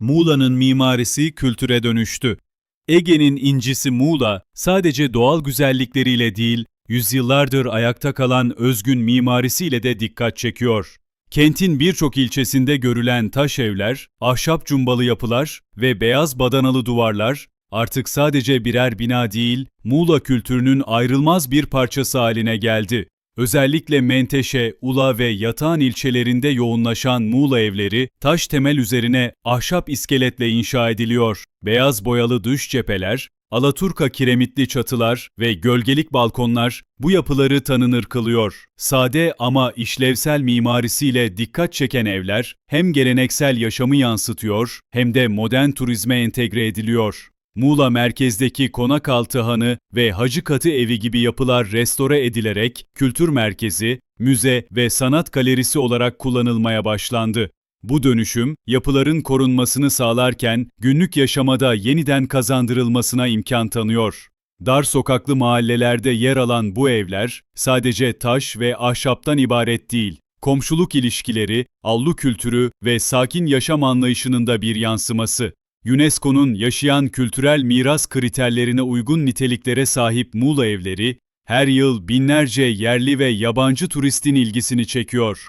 Muğla'nın mimarisi kültüre dönüştü. Ege'nin incisi Muğla sadece doğal güzellikleriyle değil, yüzyıllardır ayakta kalan özgün mimarisiyle de dikkat çekiyor. Kentin birçok ilçesinde görülen taş evler, ahşap cumbalı yapılar ve beyaz badanalı duvarlar artık sadece birer bina değil, Muğla kültürünün ayrılmaz bir parçası haline geldi. Özellikle Menteşe, Ula ve Yatağan ilçelerinde yoğunlaşan Muğla evleri taş temel üzerine ahşap iskeletle inşa ediliyor. Beyaz boyalı dış cepheler, Alaturka kiremitli çatılar ve gölgelik balkonlar bu yapıları tanınır kılıyor. Sade ama işlevsel mimarisiyle dikkat çeken evler hem geleneksel yaşamı yansıtıyor hem de modern turizme entegre ediliyor. Muğla merkezdeki Konakaltı Hanı ve Hacı Katı Evi gibi yapılar restore edilerek kültür merkezi, müze ve sanat galerisi olarak kullanılmaya başlandı. Bu dönüşüm, yapıların korunmasını sağlarken günlük yaşamada yeniden kazandırılmasına imkan tanıyor. Dar sokaklı mahallelerde yer alan bu evler sadece taş ve ahşaptan ibaret değil. Komşuluk ilişkileri, avlu kültürü ve sakin yaşam anlayışının da bir yansıması. UNESCO'nun yaşayan kültürel miras kriterlerine uygun niteliklere sahip Muğla evleri, her yıl binlerce yerli ve yabancı turistin ilgisini çekiyor.